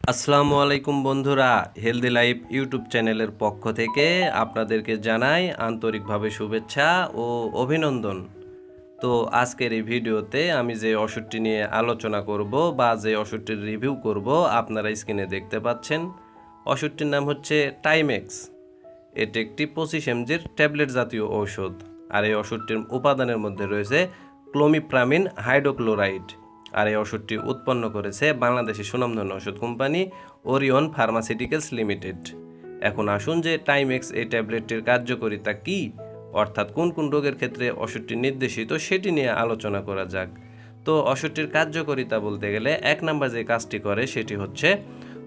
আসসালামু আলাইকুম বন্ধুরা হেলদি লাইফ ইউটিউব চ্যানেলের পক্ষ থেকে আপনাদেরকে জানাই আন্তরিকভাবে শুভেচ্ছা ও অভিনন্দন। তো আজকের এই ভিডিওতে আমি যে ওষুধটি নিয়ে আলোচনা করব বা যে ওষুধটির রিভিউ করব, আপনারা স্ক্রিনে দেখতে পাচ্ছেন। ওষুধটির নাম হচ্ছে টাইমেক্স এটি একটি পঁচিশ এমজির ট্যাবলেট জাতীয় ঔষধ। আর এই ওষুধটির উপাদানের মধ্যে রয়েছে ক্লোমিপ্রামিন হাইড্রোক্লোরাইড আর এই ওষুধটি উৎপন্ন করেছে বাংলাদেশের সুনামধন্য ওষুধ কোম্পানি ওরিয়ন ফার্মাসিউটিক্যালস লিমিটেড এখন আসুন যে টাইমেক্স এই ট্যাবলেটটির কার্যকারিতা কী, অর্থাৎ কোন কোন রোগের ক্ষেত্রে ওষুধটি নির্দেশিত সেটি নিয়ে আলোচনা করা যাক। তো ওষুধটির কার্যকারিতা বলতে গেলে এক নাম্বার যে কাজটি করে সেটি হচ্ছে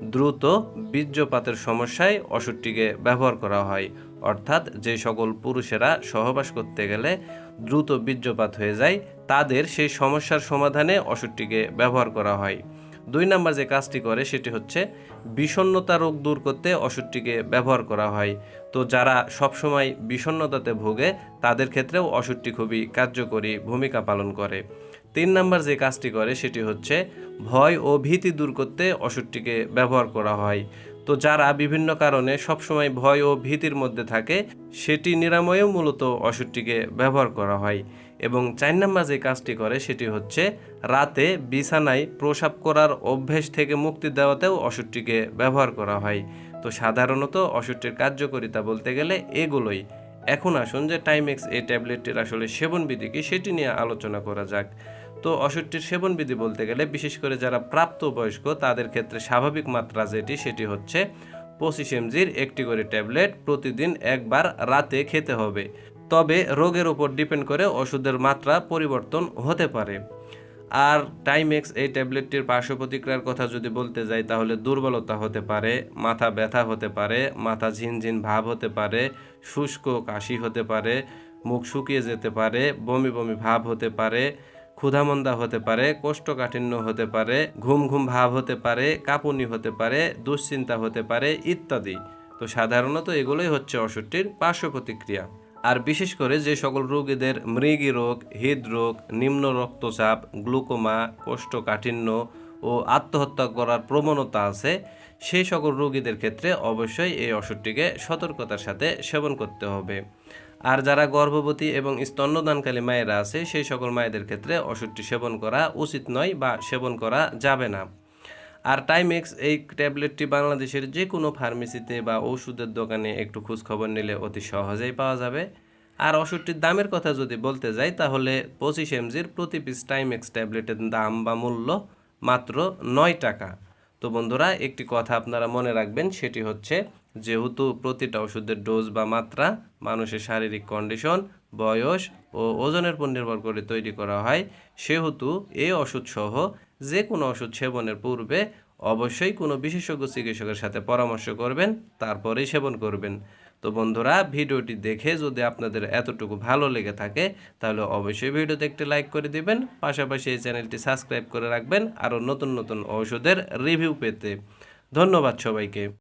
দ্রুত বীর্যপাতের সমস্যায় ওষুধটিকে ব্যবহার করা হয়। অর্থাৎ যে সকল পুরুষেরা সহবাস করতে গেলে দ্রুত বীর্যপাত হয়ে যায়, তাদের সেই সমস্যার সমাধানে ওষুধটিকে ব্যবহার করা হয়। দুই নাম্বার যে কাজটি করে, সেটি হচ্ছে বিষণ্নতা রোগ দূর করতে ওষুধটিকে ব্যবহার করা হয়। তো যারা সবসময় বিষণ্ণতাতে ভোগে, তাদের ক্ষেত্রেও ওষুধটি খুবই কার্যকরী ভূমিকা পালন করে। তিন নাম্বার যে কাজটি করে, সেটি হচ্ছে ভয় ও ভীতি দূর করতে ওষুধটিকে ব্যবহার করা হয়। তো যারা বিভিন্ন কারণে সবসময় ভয় ও ভীতির মধ্যে থাকে, সেটি নিরাময়েও মূলত ওষুধটিকে ব্যবহার করা হয়। এবং চার নাম্বার যে কাজটি করে, সেটি হচ্ছে রাতে বিছানায় প্রসাব করার অভ্যেস থেকে মুক্তি দেওয়াতেও ওষুধটিকে ব্যবহার করা হয়। তো সাধারণত ওষুধটির কার্যকারিতা বলতে গেলে এগুলোই। এখন আসুন যে টাইমেক্স এই ট্যাবলেটটির আসলে সেবনবিধি কি, সেটি নিয়ে আলোচনা করা যাক। তো ওষুধটির সেবনবিধি বলতে গেলে, বিশেষ করে যারা প্রাপ্তবয়স্ক, তাদের ক্ষেত্রে স্বাভাবিক মাত্রা যেটি, সেটি হচ্ছে পঁচিশ এমজির একটি করে ট্যাবলেট প্রতিদিন একবার রাতে খেতে হবে। তবে রোগের উপর ডিপেন্ড করে ওষুধের মাত্রা পরিবর্তন হতে পারে। আর টাইমেক্স এই ট্যাবলেটটির পার্শ্ব প্রতিক্রিয়ার কথা যদি বলতে যাই, তাহলে দুর্বলতা হতে পারে, মাথা ব্যথা হতে পারে, মাথা ঝিনঝিন ভাব হতে পারে, শুষ্ক কাশি হতে পারে, মুখ শুকিয়ে যেতে পারে, বমি বমি ভাব হতে পারে ক্ষুধামন্দা হতে পারে, কোষ্ঠকাঠিন্য হতে পারে, ঘুম ঘুম ভাব হতে পারে, কাঁপুনি হতে পারে, দুশ্চিন্তা হতে পারে ইত্যাদি। তো সাধারণত এগুলোই হচ্ছে ওষুধটির পার্শ্ব প্রতিক্রিয়া। আর বিশেষ করে যে সকল রোগীদের মৃগী রোগ হৃদরোগ নিম্ন রক্তচাপ, গ্লুকোমা, কোষ্ঠকাঠিন্য ও আত্মহত্যা করার প্রবণতা আছে সেই সকল রোগীদের ক্ষেত্রে অবশ্যই এই ওষুধটিকে সতর্কতার সাথে সেবন করতে হবে। আর যারা গর্ভবতী এবং স্তন্যদানকালী মায়েরা আছে, সেই সকল মায়েদের ক্ষেত্রে ওষুধটি সেবন করা উচিত নয় বা সেবন করা যাবে না। আর টাইমেক্স, এই ট্যাবলেটটি বাংলাদেশের যে কোনো ফার্মেসিতে বা ওষুধের দোকানে একটু খোঁজখবর নিলে অতি সহজেই পাওয়া যাবে। আর ওষুধটির দামের কথা যদি বলতে যাই, তাহলে পঁচিশ এমজির প্রতি পিস টাইমেক্স ট্যাবলেটের দাম বা মূল্য মাত্র নয় টাকা। তো বন্ধুরা, একটি কথা আপনারা মনে রাখবেন, সেটি হচ্ছে যেহেতু প্রতিটা ওষুধের ডোজ বা মাত্রা মানুষের শারীরিক কন্ডিশন, বয়স ও ওজনের উপর নির্ভর করে তৈরি করা হয়, সেহেতু এই ওষুধ সহ যে কোনো ওষুধ সেবনের পূর্বে অবশ্যই কোনো বিশেষজ্ঞ চিকিৎসকের সাথে পরামর্শ করবেন, তারপরেই সেবন করবেন। তো বন্ধুরা, ভিডিওটি দেখে যদি আপনাদের এতটুকু ভালো লেগে থাকে, তাহলে অবশ্যই ভিডিওতে একটি লাইক করে দিবেন, পাশাপাশি এই চ্যানেলটি সাবস্ক্রাইব করে রাখবেন আরও নতুন নতুন ঔষধের রিভিউ পেতে। ধন্যবাদ সবাইকে।